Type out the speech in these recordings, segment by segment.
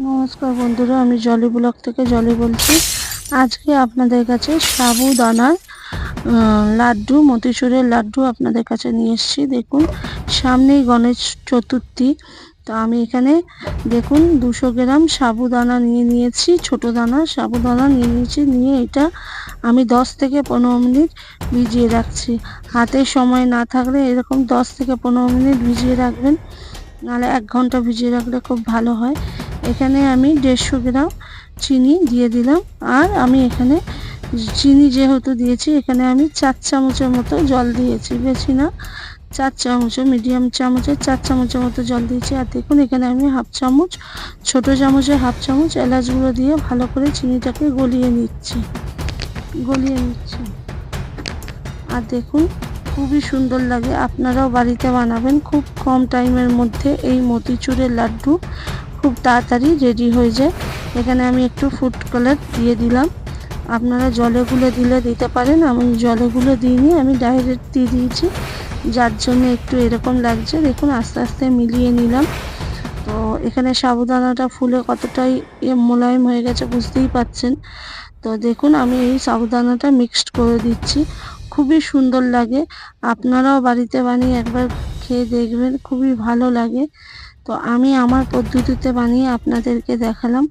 নমস্কার বন্ধুরা, আমি জলি ব্লক থেকে জলি বলছি। আজকে আপনাদের কাছে সাবুদানার লাড্ডু, মতিচুরের লাড্ডু আপনাদের কাছে নিয়ে এসেছি। দেখুন, সামনেই গণেশ চতুর্থী। তো আমি এখানে, দেখুন, দুশো গ্রাম সাবুদানা নিয়ে নিয়েছি, ছোট দানা, সাবুদানা নিয়ে নিয়েছি, নিয়ে এটা আমি দশ থেকে পনেরো মিনিট ভিজিয়ে রাখছি। হাতে সময় না থাকলে এরকম দশ থেকে পনেরো মিনিট ভিজিয়ে রাখবেন, নাহলে এক ঘণ্টা ভিজিয়ে রাখলে খুব ভালো হয়। এখানে আমি দেড়শো গ্রাম চিনি দিয়ে দিলাম। আর আমি এখানে চিনি যেহেতু দিয়েছি, এখানে আমি চার চামচের মতো জল দিয়েছি। বেশি না, চার চামচ, মিডিয়াম চামচের চার চামচের মতো জল দিয়েছি। আর দেখুন, এখানে আমি হাফ চামচ, ছোট চামচে হাফ চামচ এলাচ গুঁড়ো দিয়ে ভালো করে চিনিটাকে গলিয়ে নিচ্ছি। গলিয়ে নিচ্ছি। আর দেখুন, খুবই সুন্দর লাগে। আপনারাও বাড়িতে বানাবেন। খুব কম টাইমের মধ্যে এই মতিচুরের লাড্ডু খুব তাড়াতাড়ি রেডি হয়ে যায়। এখানে আমি একটু ফুড কালার দিয়ে দিলাম। আপনারা জলে গুলে দিলে দিতে পারেন, আমি জলে গুলে দিইনি, আমি ডাইরেক্ট দিয়ে দিয়েছি। যার জন্য একটু এরকম লাগছে। দেখুন, আস্তে আস্তে মিলিয়ে নিলাম। তো এখানে সাবুদানাটা ফুলে কতটাই মোলায়েম হয়ে গেছে বুঝতেই পাচ্ছেন। তো দেখুন, আমি এই সাবুদানাটা মিক্সড করে দিচ্ছি। খুবই সুন্দর লাগে। আপনারাও বাড়িতে বানিয়ে একবার খেয়ে দেখবেন, খুবই ভালো লাগে। তো আমি আমার পদ্ধতিতে বানিয়ে আপনাদেরকে দেখালাম।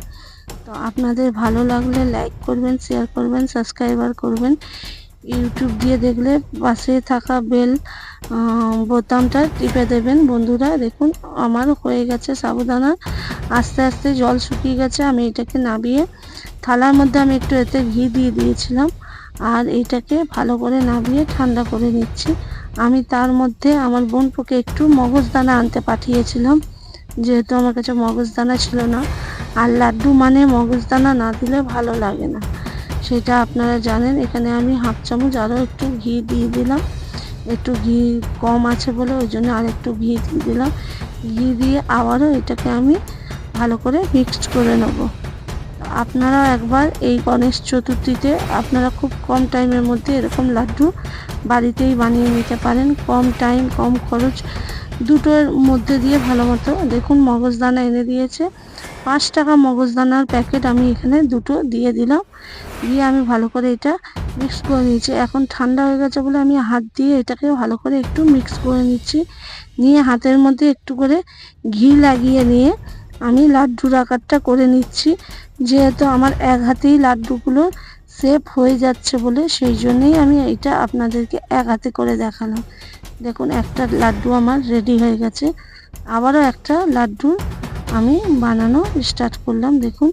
তো আপনাদের ভালো লাগলে লাইক করবেন শেয়ার করবেন সাবস্ক্রাইবার করবেন। ইউটিউব দিয়ে দেখলে পাশে থাকা বেল বোতামটা টিপে দেবেন। বন্ধুরা, দেখুন আমার হয়ে গেছে সাবুদানা আস্তে আস্তে জল শুকিয়ে গেছে, আমি এটাকে নাবিয়ে থালার মধ্যে আমি একটু এতে ঘি দিয়ে দিয়েছিলাম। আর এটাকে ভালো করে নাবিয়ে ঠান্ডা করে নিচ্ছি। আমি তার মধ্যে আমার বোনপোকে একটু মগজদানা আনতে পাঠিয়েছিলাম। যেহেতু আমার কাছে মগজদানা ছিল না, আর লাড্ডু মানে মগজদানা না দিলে ভালো লাগে না। সেটা আপনারা জানেন, এখানে আমি হাফ চামচ আরও একটু ঘি দিয়ে দিলাম। একটু ঘি কম আছে বলে ওই জন্য আর একটু ঘি দিয়ে দিলাম। ঘি দিয়ে আবারও এটাকে আমি ভালো করে মিক্সড করে নেব। আপনারা একবার এই গণেশ চতুর্থীতে আপনারা খুব কম টাইমের মধ্যে এরকম লাড্ডু বাড়িতেই বানিয়ে নিতে পারেন। কম টাইম, কম খরচ, দুটোর মধ্যে দিয়ে ভালো মতো। দেখুন, মগজদানা এনে দিয়েছে। পাঁচ টাকা মগজদানার প্যাকেট আমি এখানে দুটো দিয়ে দিলাম। দিয়ে আমি ভালো করে এটা মিক্স করে নিয়েছি। এখন ঠান্ডা হয়ে গেছে বলে আমি হাত দিয়ে এটাকে ভালো করে একটু মিক্স করে নিচ্ছি। নিয়ে হাতের মধ্যে একটু করে ঘি লাগিয়ে নিয়ে আমি লাড্ডুর আকারটা করে নিচ্ছি। যেহেতু আমার এক হাতেই লাড্ডুগুলো সেফ হয়ে যাচ্ছে বলে সেই জন্যেই আমি এটা আপনাদেরকে এক হাতে করে দেখালাম। দেখুন, একটা লাড্ডু আমার রেডি হয়ে গেছে। আবারও একটা লাড্ডু আমি বানানো স্টার্ট করলাম, দেখুন।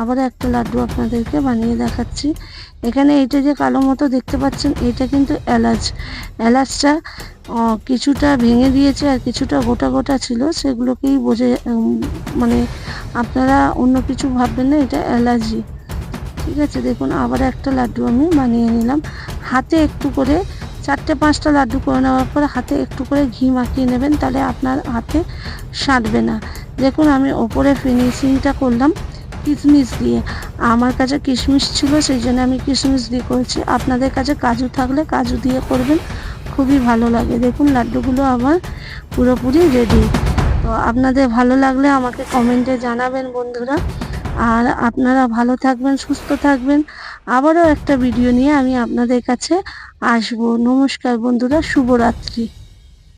আবারও একটা লাড্ডু আপনাদেরকে বানিয়ে দেখাচ্ছি। এখানে এইটা যে কালো মতো দেখতে পাচ্ছেন এটা কিন্তু এলাচ। এলাচটা কিছুটা ভেঙে দিয়েছে আর কিছুটা গোটা গোটা ছিল, সেগুলোকেই বোঝে মানে আপনারা অন্য কিছু ভাববেন না, এটা অ্যালার্জি ঠিক আছে, দেখুন আবার একটা লাড্ডু আমি বানিয়ে নিলাম। হাতে একটু করে, চারটে পাঁচটা লাড্ডু করে নেওয়ার পর হাতে একটু করে ঘি মাখিয়ে নেবেন, তাহলে আপনার হাতে সাঁটবে না। দেখুন, আমি ওপরে ফিনিশিংটা করলাম। কিশমিশ দিয়ে। আমার কাছে কিশমিশ ছিল, সেই জন্য আমি কিশমিশ দিয়ে করেছি। আপনাদের কাছে কাজু থাকলে কাজু দিয়ে করবেন, খুবই ভালো লাগে। দেখুন, লাড্ডুগুলো আমার পুরোপুরি রেডি তো আপনাদের ভালো লাগলে আমাকে কমেন্টে জানাবেন বন্ধুরা। আর আপনারা ভালো থাকবেন, সুস্থ থাকবেন। আবারও একটা ভিডিও নিয়ে আমি আপনাদের কাছে আসব। নমস্কার বন্ধুরা, শুভরাত্রি।